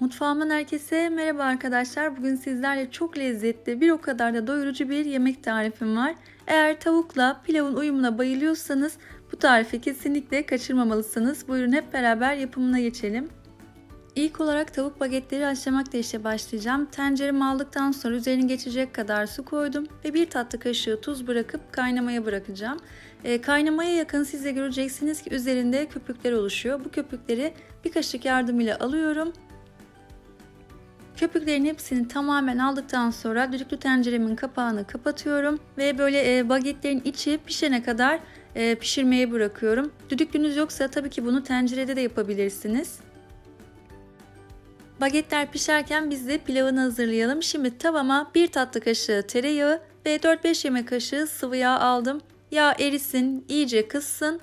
Mutfağımdan herkese merhaba arkadaşlar. Bugün sizlerle çok lezzetli bir o kadar da doyurucu bir yemek tarifim var. Eğer tavukla pilavın uyumuna bayılıyorsanız bu tarifi kesinlikle kaçırmamalısınız. Buyurun hep beraber yapımına geçelim. İlk olarak tavuk bagetleri haşlamakla işe başlayacağım. Tenceremi aldıktan sonra üzerine geçecek kadar su koydum ve bir tatlı kaşığı tuz bırakıp kaynamaya bırakacağım. E, kaynamaya yakın siz de göreceksiniz ki üzerinde köpükler oluşuyor. Bu köpükleri bir kaşık yardımıyla alıyorum Köpüklerin hepsini tamamen aldıktan sonra düdüklü tenceremin kapağını kapatıyorum ve böyle e, bagetlerin içi pişene kadar e, pişirmeye bırakıyorum. Düdüklünüz yoksa tabii ki bunu tencerede de yapabilirsiniz. Bagetler pişerken biz de pilavını hazırlayalım. Şimdi tavama bir tatlı kaşığı tereyağı ve 4-5 yemek kaşığı sıvı yağ aldım. Yağ erisin, iyice kızsın.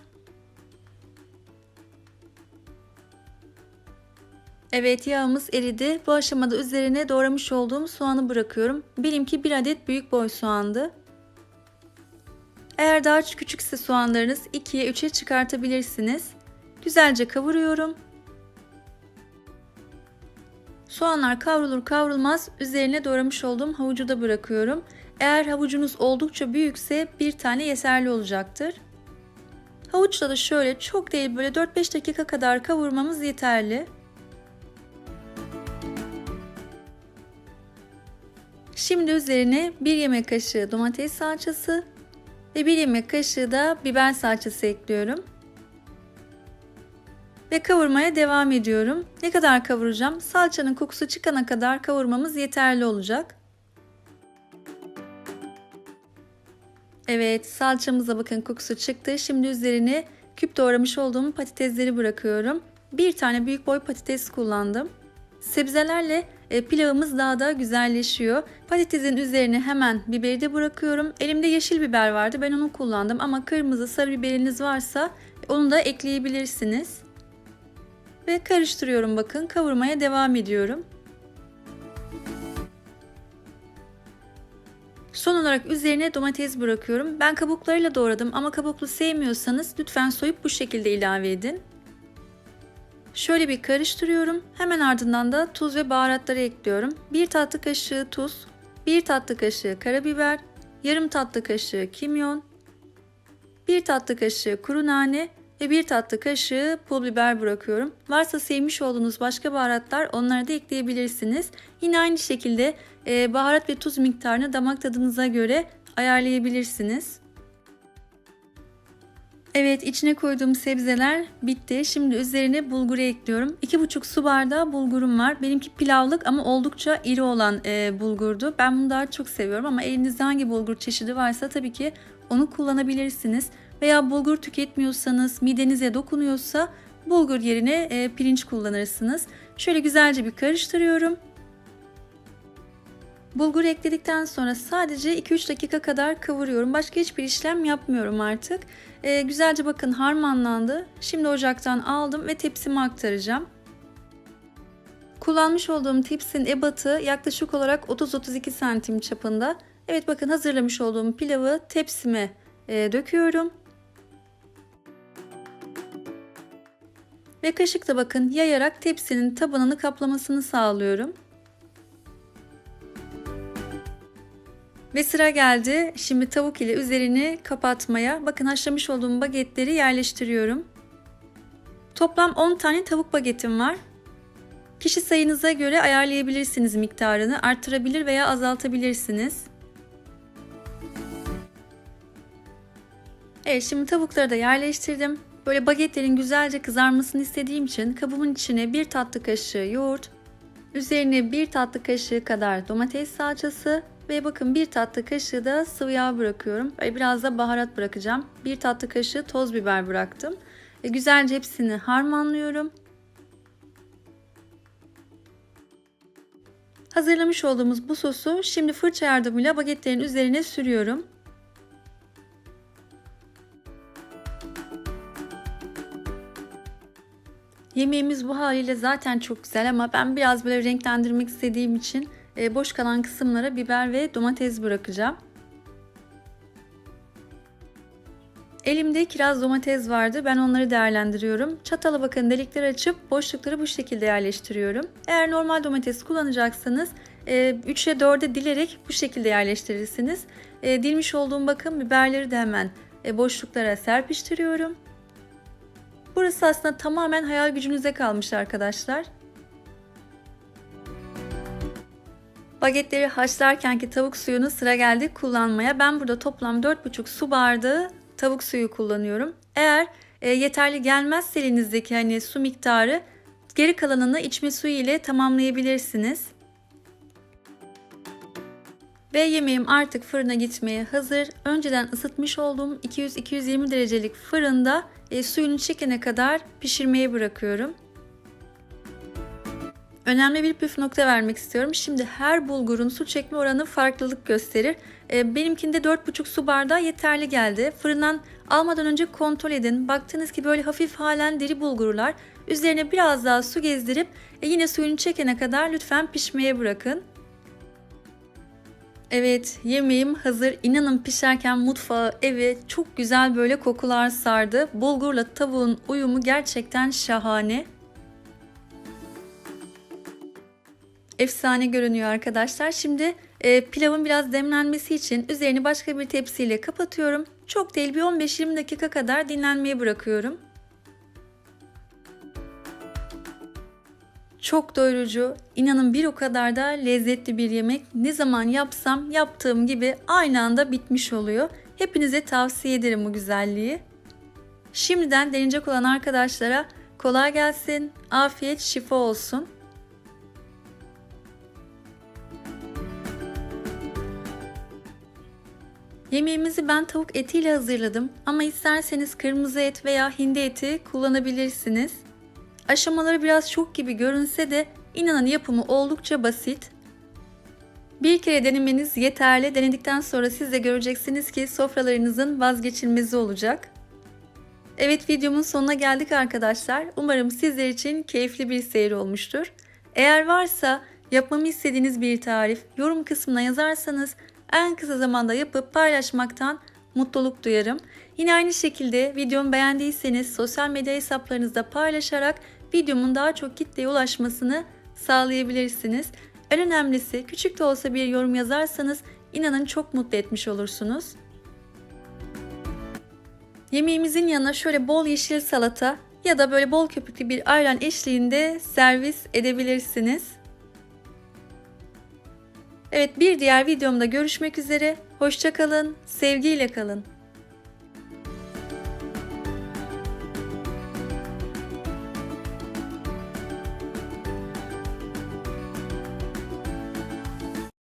Evet yağımız eridi. Bu aşamada üzerine doğramış olduğum soğanı bırakıyorum. Benimki bir adet büyük boy soğandı. Eğer daha küçükse soğanlarınız 2'ye 3'e çıkartabilirsiniz. Güzelce kavuruyorum. Soğanlar kavrulur kavrulmaz üzerine doğramış olduğum havucu da bırakıyorum. Eğer havucunuz oldukça büyükse bir tane yeterli olacaktır. Havuçla da şöyle çok değil böyle 4-5 dakika kadar kavurmamız yeterli. Şimdi üzerine 1 yemek kaşığı domates salçası ve 1 yemek kaşığı da biber salçası ekliyorum. Ve kavurmaya devam ediyorum. Ne kadar kavuracağım? Salçanın kokusu çıkana kadar kavurmamız yeterli olacak. Evet, salçamıza bakın kokusu çıktı. Şimdi üzerine küp doğramış olduğum patatesleri bırakıyorum. Bir tane büyük boy patates kullandım. Sebzelerle pilavımız daha da güzelleşiyor. Patatesin üzerine hemen biberi de bırakıyorum. Elimde yeşil biber vardı. Ben onu kullandım ama kırmızı sarı biberiniz varsa onu da ekleyebilirsiniz. Ve karıştırıyorum bakın. Kavurmaya devam ediyorum. Son olarak üzerine domates bırakıyorum. Ben kabuklarıyla doğradım ama kabuklu sevmiyorsanız lütfen soyup bu şekilde ilave edin. Şöyle bir karıştırıyorum. Hemen ardından da tuz ve baharatları ekliyorum. 1 tatlı kaşığı tuz, 1 tatlı kaşığı karabiber, yarım tatlı kaşığı kimyon, 1 tatlı kaşığı kuru nane ve 1 tatlı kaşığı pul biber bırakıyorum. Varsa sevmiş olduğunuz başka baharatlar onları da ekleyebilirsiniz. Yine aynı şekilde baharat ve tuz miktarını damak tadınıza göre ayarlayabilirsiniz. Evet içine koyduğum sebzeler bitti. Şimdi üzerine bulguru ekliyorum. 2,5 su bardağı bulgurum var. Benimki pilavlık ama oldukça iri olan e, bulgurdu. Ben bunu daha çok seviyorum ama elinizde hangi bulgur çeşidi varsa tabii ki onu kullanabilirsiniz. Veya bulgur tüketmiyorsanız, midenize dokunuyorsa bulgur yerine e, pirinç kullanırsınız. Şöyle güzelce bir karıştırıyorum. Bulgur ekledikten sonra sadece 2-3 dakika kadar kavuruyorum. Başka hiçbir işlem yapmıyorum artık. Ee, güzelce bakın harmanlandı. Şimdi ocaktan aldım ve tepsime aktaracağım. Kullanmış olduğum tepsinin ebatı yaklaşık olarak 30-32 santim çapında. Evet bakın hazırlamış olduğum pilavı tepsime e, döküyorum. Ve kaşıkla bakın yayarak tepsinin tabanını kaplamasını sağlıyorum. Ve sıra geldi şimdi tavuk ile üzerini kapatmaya. Bakın haşlamış olduğum bagetleri yerleştiriyorum. Toplam 10 tane tavuk bagetim var. Kişi sayınıza göre ayarlayabilirsiniz miktarını. Arttırabilir veya azaltabilirsiniz. Evet şimdi tavukları da yerleştirdim. Böyle bagetlerin güzelce kızarmasını istediğim için kabımın içine bir tatlı kaşığı yoğurt, üzerine bir tatlı kaşığı kadar domates salçası ve bakın bir tatlı kaşığı da sıvı yağ bırakıyorum. Ve biraz da baharat bırakacağım. Bir tatlı kaşığı toz biber bıraktım. Ve güzelce hepsini harmanlıyorum. Hazırlamış olduğumuz bu sosu şimdi fırça yardımıyla bagetlerin üzerine sürüyorum. Yemeğimiz bu haliyle zaten çok güzel ama ben biraz böyle renklendirmek istediğim için e, boş kalan kısımlara biber ve domates bırakacağım. Elimde kiraz domates vardı. Ben onları değerlendiriyorum. Çatala bakın delikler açıp boşlukları bu şekilde yerleştiriyorum. Eğer normal domates kullanacaksanız 3'e 4'e dilerek bu şekilde yerleştirirsiniz. E, dilmiş olduğum bakın biberleri de hemen e, boşluklara serpiştiriyorum. Burası aslında tamamen hayal gücünüze kalmış arkadaşlar. Bagetleri haşlarkenki tavuk suyunu sıra geldi kullanmaya. Ben burada toplam 4,5 su bardağı tavuk suyu kullanıyorum. Eğer e, yeterli gelmezse elinizdeki hani su miktarı geri kalanını içme suyu ile tamamlayabilirsiniz. Ve yemeğim artık fırına gitmeye hazır. Önceden ısıtmış olduğum 200-220 derecelik fırında e, suyunu çekene kadar pişirmeye bırakıyorum. Önemli bir püf nokta vermek istiyorum. Şimdi her bulgurun su çekme oranı farklılık gösterir. E, benimkinde 4,5 su bardağı yeterli geldi. Fırından almadan önce kontrol edin. Baktınız ki böyle hafif halen diri bulgurlar. Üzerine biraz daha su gezdirip e, yine suyunu çekene kadar lütfen pişmeye bırakın. Evet, yemeğim hazır. İnanın pişerken mutfağı, evi çok güzel böyle kokular sardı. Bulgurla tavuğun uyumu gerçekten şahane. Efsane görünüyor arkadaşlar. Şimdi e, pilavın biraz demlenmesi için üzerini başka bir tepsiyle kapatıyorum. Çok değil bir 15-20 dakika kadar dinlenmeye bırakıyorum. Çok doyurucu, inanın bir o kadar da lezzetli bir yemek. Ne zaman yapsam yaptığım gibi aynı anda bitmiş oluyor. Hepinize tavsiye ederim bu güzelliği. Şimdiden deneyecek olan arkadaşlara kolay gelsin, afiyet, şifa olsun. Yemeğimizi ben tavuk etiyle hazırladım ama isterseniz kırmızı et veya hindi eti kullanabilirsiniz. Aşamaları biraz çok gibi görünse de inanın yapımı oldukça basit. Bir kere denemeniz yeterli. Denedikten sonra siz de göreceksiniz ki sofralarınızın vazgeçilmezi olacak. Evet videomun sonuna geldik arkadaşlar. Umarım sizler için keyifli bir seyir olmuştur. Eğer varsa yapmamı istediğiniz bir tarif yorum kısmına yazarsanız en kısa zamanda yapıp paylaşmaktan mutluluk duyarım. Yine aynı şekilde videomu beğendiyseniz sosyal medya hesaplarınızda paylaşarak videomun daha çok kitleye ulaşmasını sağlayabilirsiniz. En önemlisi küçük de olsa bir yorum yazarsanız inanın çok mutlu etmiş olursunuz. Yemeğimizin yanına şöyle bol yeşil salata ya da böyle bol köpüklü bir ayran eşliğinde servis edebilirsiniz. Evet bir diğer videomda görüşmek üzere. Hoşçakalın, sevgiyle kalın.